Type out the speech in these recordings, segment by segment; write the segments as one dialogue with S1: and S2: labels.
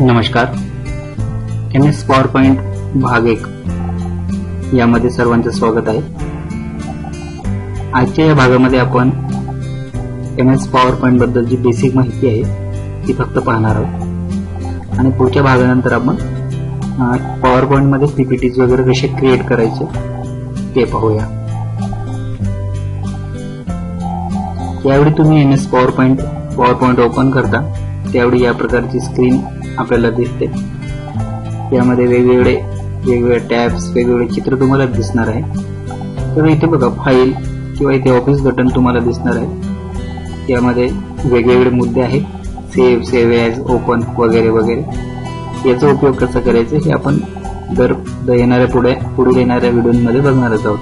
S1: नमस्कार. M S power point भाग एक यामध्ये सर्वांचं स्वागत आहे. आजच्या या भागामध्ये आपण एम एस पॉवर पॉइंट बद्दलची बेसिक माहिती आहे ती फक्त पाहणार आहोत. आणि पुढच्या भागानंतर आपण पॉवर पॉईंटमध्ये पीपीटीज वगैरे कसे क्रिएट करायचे ते पाहूया. यावेळी तुम्ही M S PowerPoint PowerPoint open करता त्यावेळी या प्रकारची स्क्रीन आपल्याला दिसते. यामध्ये वेगवेगळे वेगवेगळे टॅब्स वेगवेगळे चित्र तुम्हाला दिसणार आहे. तर इथे बघा फाईल किंवा इथे ऑफिस बटन तुम्हाला दिसणार आहे. यामध्ये वेगवेगळे मुद्दे आहेत. सेव्ह सेव्ह ॲज ओपन वगैरे वगैरे. याचा उपयोग कसा करायचा हे आपण दर येणाऱ्या पुढे पुढील येणाऱ्या व्हिडिओमध्ये बघणारच आहोत.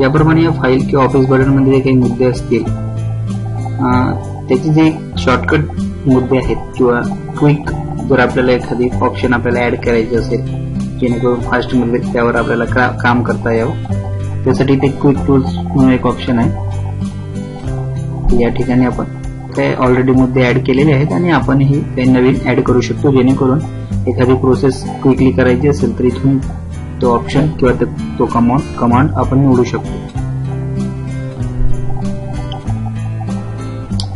S1: याप्रमाणे या फाईल किंवा ऑफिस बटनमध्ये जे काही मुद्दे असतील त्याचे जे शॉर्टकट मुद्दे आहेत किंवा क्विक जर आपल्याला एखादी ऑप्शन आपल्याला ऍड करायची असेल जेणेकरून फास्टमध्ये म्हणजे त्यावर आपल्याला का, काम करता यावं. त्यासाठी ते क्विक टूल्स म्हणून एक ऑप्शन आहे. या ठिकाणी आपण ते ऑलरेडी मुद्दे ऍड केलेले आहेत आणि आपणही काही नवीन ऍड करू शकतो जेणेकरून एखादी प्रोसेस क्विकली करायची असेल तर इथून तो ऑप्शन किंवा तो कमांड कमांड आपण निवडू शकतो.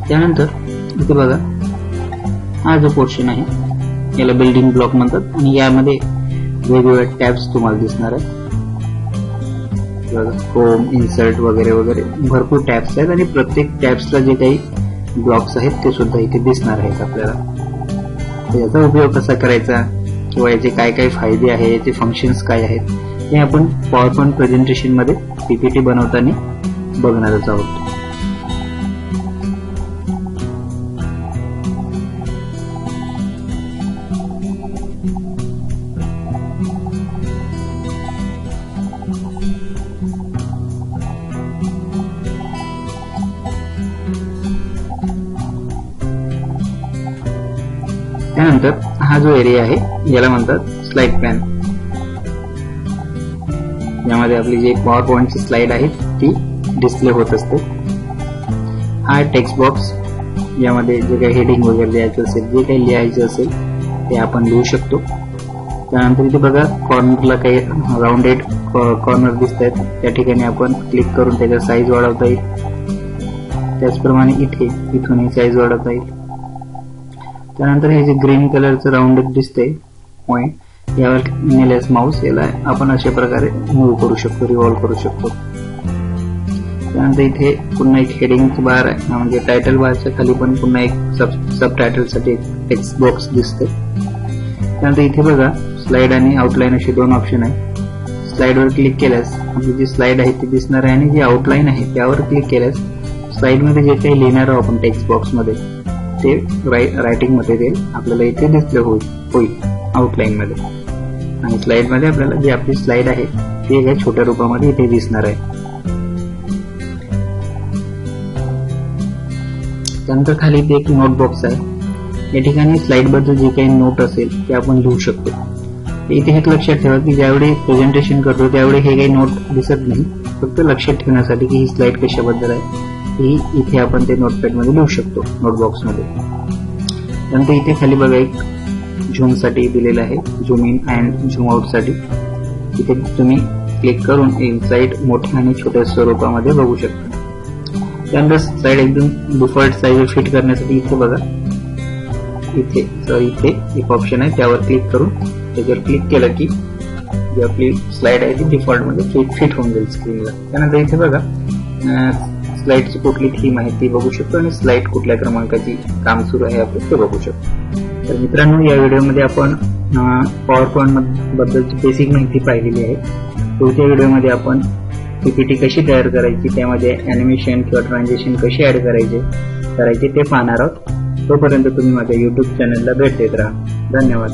S1: त्यानंतर इथे बघा. हा जो पोर्शन आहे याला बिल्डिंग ब्लॉक म्हणतात. आणि यामध्ये वेगवेगळ्या टॅब्स तुम्हाला दिसणार आहेत. बघा होम इन्सर्ट वगैरे वगैरे. भरपूर टॅब्स आहेत आणि प्रत्येक टॅब्सला जे काही ब्लॉक्स आहेत ते सुद्धा इथे दिसणार आहेत आपल्याला. याचा उपयोग कसा करायचा? किंवा याचे काय काय फायदे आहे याचे फंक्शन्स काय आहेत हे आपण पॉवर पॉईंट प्रेझेंटेशनमध्ये पीपीटी बनवताना बघणारच आहोत. त्यानंतर हा जो एरिया आहे याला म्हणतात स्लाइड पॅन यामध्ये आपली जी पॉवर पॉईंटची स्लाइड आहे ती डिस्प्ले होत असते. हा टेक्स्ट बॉक्स यामध्ये जे काही हेडिंग वगैरे लिहायचं असेल जे काही लिहायचं असेल ते आपण लिहू शकतो. त्यानंतर इथे बघा कॉर्नरला काही राऊंडेड कॉर्नर दिसत आहेत त्या ठिकाणी आपण क्लिक करून त्याचा साईज वाढवता येईल. त्याचप्रमाणे इथे इथूनही साईज वाढवता येईल. त्यानंतर हे जे ग्रीन कलरचं राऊंड दिसतंय पॉइंट यावर नेल्यास माऊस याला आपण अशा प्रकारे मूव्ह करू शकतो रिव्हॉल्व करू शकतो. त्यानंतर इथे पुन्हा एक हेडिंग बार आहे. म्हणजे टायटल बारच्या खाली पण पुन्हा एक सब सब टायटलसाठी एक टेक्स्ट बॉक्स दिसते त्यानंतर इथे बघा स्लाइड आणि आउटलाईन असे दोन ऑप्शन आहे. स्लाइडवर क्लिक केल्यास आपली जी स्लाइड आहे ती दिसणार आहे आणि जी आउटलाईन आहे त्यावर क्लिक केल्यास स्लाइडमध्ये जे काही लिहिणार आहोत आपण टेक्स्ट बॉक्समध्ये ते रायटिंग मटेरियल आपल्याला इथे डिस्प्ले हो, होईल होईल आउटलाईन मध्ये. आणि स्लाइडमध्ये आपल्याला जी आपली स्लाइड आहे ती एका छोट्या रूपामध्ये इथे दिसणार आहे. त्यानंतर खाली इथे एक नोट बॉक्स आहे. या ठिकाणी स्लाइडबद्दल जे काही नोट असेल ते आपण लिहू शकतो. इथे हे लक्षात ठेवा की ज्यावेळी प्रेझेंटेशन करतो त्यावेळी हे काही नोट दिसत नाही. फक्त लक्षात ठेवण्यासाठी की ही स्लाइड कशाबद्दल आहे. ही इथे आपण ते नोटपॅडमध्ये लिहू शकतो नोटबॉक्समध्ये त्यानंतर इथे खाली बघा एक झूमसाठी दिलेलं आहे झूम इन अँड झूम आउटसाठी. इथे तुम्ही क्लिक करून इनसाईड मोठ्या आणि छोट्या स्वरूपामध्ये बघू शकता. त्यानंतर साईड एकदम डिफॉल्ट साईज फिट करण्यासाठी इथे बघा. इथे इथे एक ऑप्शन आहे त्यावर क्लिक करून त्याच्यावर क्लिक केलं की जी आपली स्लाइड आहे ती डिफॉल्टमध्ये फिट होऊन जाईल स्क्रीनला त्यानंतर इथे बघा स्लाइडची कुठली थीम आहे ती बघू शकतो आणि स्लाइड कुठल्या क्रमांकाची काम सुरू आहे आपण ते बघू शकतो. तर मित्रांनो या व्हिडिओमध्ये आपण पॉवर पॉईंट बद्दलची बेसिक माहिती पाहिलेली आहे. पुढच्या व्हिडिओमध्ये आपण पीपीटी कशी तयार करायची त्यामध्ये अॅनिमेशन किंवा ट्रान्झेक्शन कशी ऍड करायचे करायचे ते पाहणार आहोत. तोपर्यंत तुम्ही माझ्या युट्यूब चॅनलला भेट देत राहा. धन्यवाद.